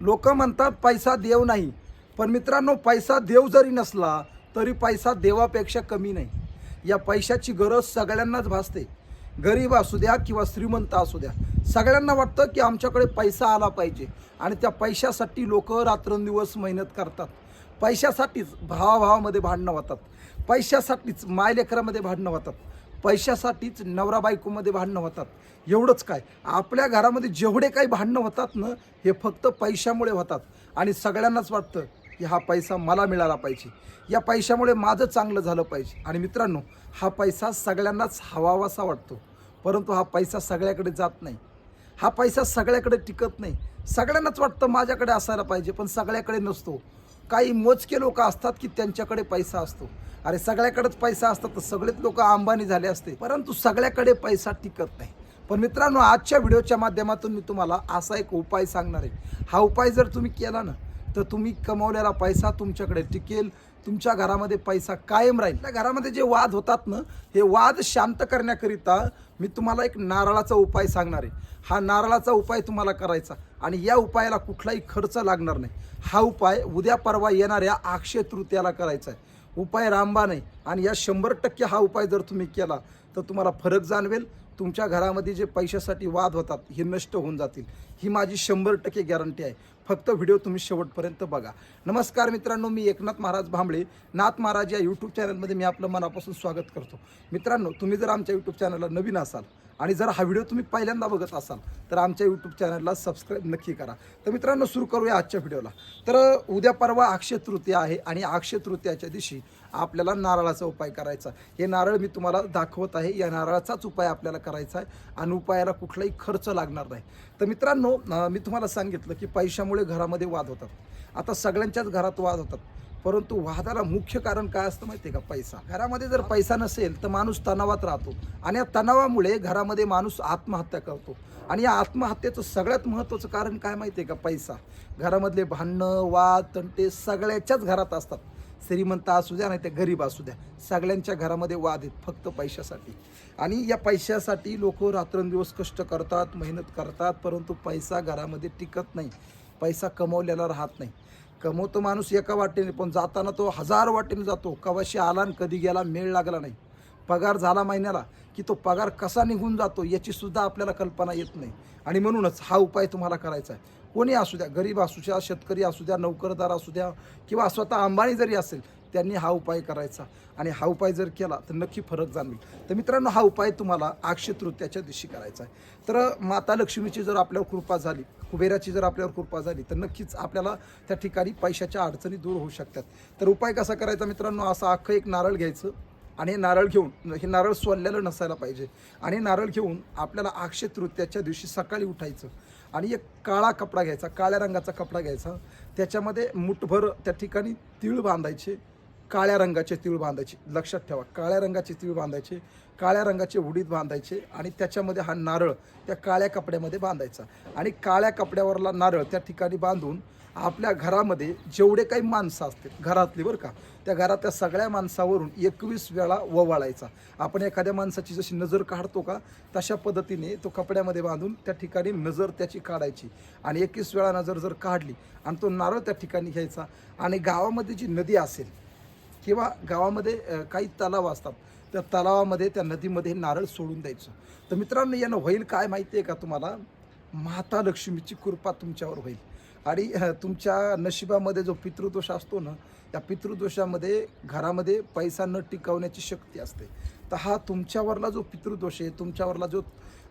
लोक म्हणतात पैसा देव नाही पण मित्रांनो पैसा देव जरी नसला तरी पैसा देवापेक्षा कमी नाही. या पैशाची गरज सगळ्यांनाच भासते. गरीब असू द्या किंवा श्रीमंत असू द्या सगळ्यांना वाटतं की आमच्याकडे पैसा आला पाहिजे आणि त्या पैशासाठी लोक रात्रंदिवस मेहनत करतात. पैशासाठीच भावाभावामध्ये भांडणं होतात. पैशासाठीच मायलेकरामध्ये भांडणं होतात. पैशासाठीच नवरा बायकोमध्ये भांडणं होतात. एवढंच काय? आपल्या घरामध्ये जेवढे काही भांडणं होतात ना हे फक्त पैशामुळे होतात. आणि सगळ्यांनाच वाटतं की हा पैसा मला मिळाला पाहिजे. या पैशामुळे माझं चांगलं झालं पाहिजे. आणि मित्रांनो हा पैसा सगळ्यांनाच हवावासा वाटतो. परंतु हा पैसा सगळ्याकडे जात नाही. हा पैसा सगळ्याकडे टिकत नाही. सगळ्यांनाच वाटतं माझ्याकडे असायला पाहिजे पण सगळ्याकडे नसतो. काही मोजके लोक असतात की त्यांच्याकडे पैसा असतो. अरे सगळ्याकडेच पैसा असतात तर सगळेच लोक अंबानी झाले असते. परंतु सगळ्याकडे पैसा टिकत नाही. पण मित्रांनो आजच्या व्हिडिओच्या माध्यमातून मी तुम्हाला असा एक उपाय सांगणार आहे. हा उपाय जर तुम्ही केला ना तर तुम्ही कमवलेला पैसा तुमच्याकडे टिकेल तुमच्या घरामध्ये पैसा कायम राहील. त्या घरामध्ये जे वाद होतात ना हे वाद शांत करण्याकरिता मी तुम्हाला एक नारळाचा उपाय सांगणार आहे. हा नारळाचा उपाय तुम्हाला करायचा आणि या उपायाला कुठलाही खर्च लागणार नाही. हा उपाय उद्या परवा येणाऱ्या अक्षय तृतीयाला करायचा आहे. उपाय रांबा नाही आणि या शंभर टक्के हा उपाय जर तुम्ही केला तर तुम्हाला फरक जाणवेल. तुमच्या घरामध्ये जे पैशासाठी वाद होतात हे नष्ट होऊन जातील. ही माझी शंभर टक्के गॅरंटी आहे. फक्त व्हिडिओ तुम्ही शेवटपर्यंत बघा. नमस्कार मित्रांनो मी एकनाथ महाराज भांबळे. नाथ महाराज या यूट्यूब चॅनलमध्ये मी आपलं मनापासून स्वागत करतो. मित्रांनो तुम्ही जर आमच्या यूट्यूब चॅनलला नवीन असाल आणि जर हा व्हिडिओ तुम्ही पहिल्यांदा बघत असाल तर आमच्या यूट्यूब चॅनलला सबस्क्राईब नक्की करा. तर मित्रांनो सुरू करूया आजच्या व्हिडिओला तर उद्या परवा अक्षय तृतीया आहे आणि अक्षय तृतीयाच्या दिवशी आपल्याला नारळाचा उपाय करायचा हे नारळ मी तुम्हाला दाखवत आहे. या नारळाचाच उपाय आपल्याला करायचा आहे आणि उपायाला कुठलाही खर्च लागणार नाही. तर मित्रांनो मी तुम्हाला सांगितलं की पैशामुळे घरामध्ये वाद होतात. आता सगळ्यांच्याच घरात वाद होतात. परंतु वादाला मुख्य कारण काय असतं माहिती आहे का? पैसा. घरामध्ये जर पैसा नसेल तर माणूस तणावात राहतो आणि या तणावामुळे घरामध्ये माणूस आत्महत्या करतो. आणि या आत्महत्येचं सगळ्यात महत्त्वाचं कारण काय माहिती आहे का? पैसा. घरामधले भांडणं वाद तंटे सगळ्याच्याच घरात असतात. श्रीमंत असू द्या नाही ते गरीब असू द्या. सगळ्यांच्या घरामध्ये वाद आहेत फक्त पैशासाठी. आणि या पैशासाठी लोक रात्रंदिवस कष्ट करतात मेहनत करतात परंतु पैसा घरामध्ये टिकत नाही. पैसा कमवलेला राहत नाही. कमवतो माणूस एका वाटेने पण जाताना तो हजार वाटेने जातो. कवाशी आला आणि कधी गेला मेळ लागला नाही. पगार झाला महिन्याला की तो पगार कसा निघून जातो याचीसुद्धा आपल्याला कल्पना येत नाही. आणि म्हणूनच हा उपाय तुम्हाला करायचा आहे. कोणी असू द्या गरीब असू द्या शेतकरी असू द्या नोकरदार असू द्या किंवा स्वतः अंबानी जरी असेल त्यांनी हा उपाय करायचा. आणि हा उपाय जर केला तर नक्की फरक जाणवेल. तर मित्रांनो हा उपाय तुम्हाला अक्षय तृतीयाच्या दिवशी करायचा आहे. तर माता लक्ष्मीची जर आपल्यावर कृपा झाली कुबेराची जर आपल्यावर कृपा झाली तर नक्कीच आपल्याला त्या ठिकाणी पैशाच्या अडचणी दूर होऊ शकतात. तर उपाय कसा करायचा मित्रांनो असा अख्खं एक नारळ घ्यायचं आणि हे नारळ घेऊन हे नारळ सोललेलं नसायला पाहिजे. आणि नारळ घेऊन आपल्याला अक्षय तृतीयाच्या दिवशी सकाळी उठायचं. आणि एक काळा कपडा घ्यायचा काळ्या रंगाचा कपडा घ्यायचा. त्याच्यामध्ये मुठभर त्या ठिकाणी तीळ बांधायचे. काळ्या रंगाचे तीळ बांधायचे. लक्षात ठेवा काळ्या रंगाचे तीळ बांधायचे काळ्या रंगाचे उडीद बांधायचे आणि त्याच्यामध्ये हा नारळ त्या काळ्या कपड्यामध्ये बांधायचा. आणि काळ्या कपड्यावरला नारळ त्या ठिकाणी बांधून आपल्या घरामध्ये जेवढे काही माणसं असतील घरातली बरं का त्या घरातल्या सगळ्या माणसावरून एकवीस वेळा ववाळायचा. आपण एखाद्या माणसाची जशी नजर काढतो का तशा पद्धतीने तो कपड्यामध्ये बांधून त्या ठिकाणी नजर त्याची काढायची. आणि एकवीस वेळा नजर जर काढली आणि तो नारळ त्या ठिकाणी घ्यायचा. आणि गावामध्ये जी नदी असेल किंवा गावामध्ये काही तलाव असतात. त्या तलावामध्ये त्या नदीमध्ये नारळ सोडून द्यायचं. तर मित्रांनो यानं होईल काय माहिती आहे का तुम्हाला? माता लक्ष्मीची कृपा तुमच्यावर होईल. आणि तुमच्या नशिबामध्ये जो पितृदोष असतो ना त्या पितृदोषामध्ये घरामध्ये पैसा न टिकवण्याची शक्ती असते. तर हा तुमच्यावरला जो पितृदोष आहे तुमच्यावरला जो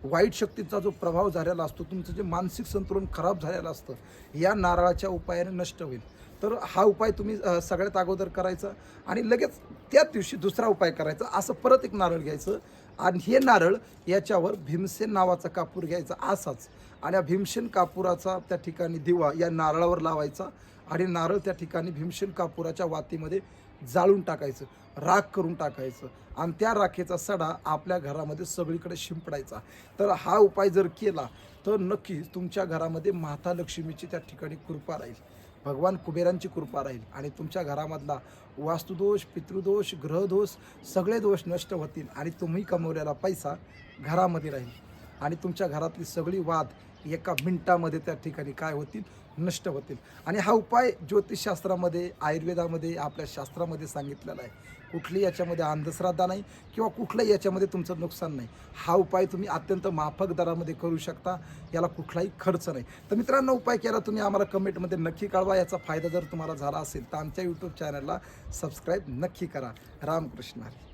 वाईट शक्तीचा जो प्रभाव झालेला असतो तुमचं जे मानसिक संतुलन खराब झालेलं असतं या नारळाच्या उपायाने नष्ट होईल. तर हा उपाय तुम्ही सगळ्यात अगोदर करायचा आणि लगेच त्याच दिवशी दुसरा उपाय करायचा. असं परत एक नारळ घ्यायचं आणि हे नारळ याच्यावर भीमसेन नावाचा कापूर घ्यायचा असाच आणि भीमसेन कापुराचा त्या ठिकाणी दिवा या नारळावर लावायचा आणि नारळ त्या ठिकाणी भीमसेन कापुराच्या वातीमध्ये जाळून टाकायचं राख करून टाकायचं आणि त्या राखेचा सडा आपल्या घरामध्ये सगळीकडे शिंपडायचा. तर हा उपाय जर केला तर नक्कीच तुमच्या घरामध्ये माता लक्ष्मीची त्या ठिकाणी कृपा राहील. भगवान कुबेरांची कृपा राहील आणि तुमच्या घरामधला वास्तुदोष पितृदोष ग्रहदोष सगळे दोष नष्ट होतील आणि तुम्ही कमवलेला पैसा घरामध्ये राहील. आणि तुमच्या घरातली सगळी वाद एका मिनटामध्ये त्या ठिकाणी काय होतील? नष्ट होतील. आणि हा उपाय ज्योतिषशास्त्रामध्ये आयुर्वेदामध्ये आपल्या शास्त्रामध्ये सांगितलेला आहे. कुठली याच्यामध्ये अंधश्रद्धा नाही किंवा कुठल्याही याच्यामध्ये तुमचं नुकसान नाही. हा उपाय तुम्ही अत्यंत माफक दरामध्ये करू शकता याला कुठलाही खर्च नाही. तर मित्रांनो उपाय केला तुम्ही आम्हाला कमेंटमध्ये नक्की कळवा. याचा फायदा जर तुम्हाला झाला असेल तर आमच्या यूट्यूब चॅनलला सबस्क्राईब नक्की करा. रामकृष्ण हरी.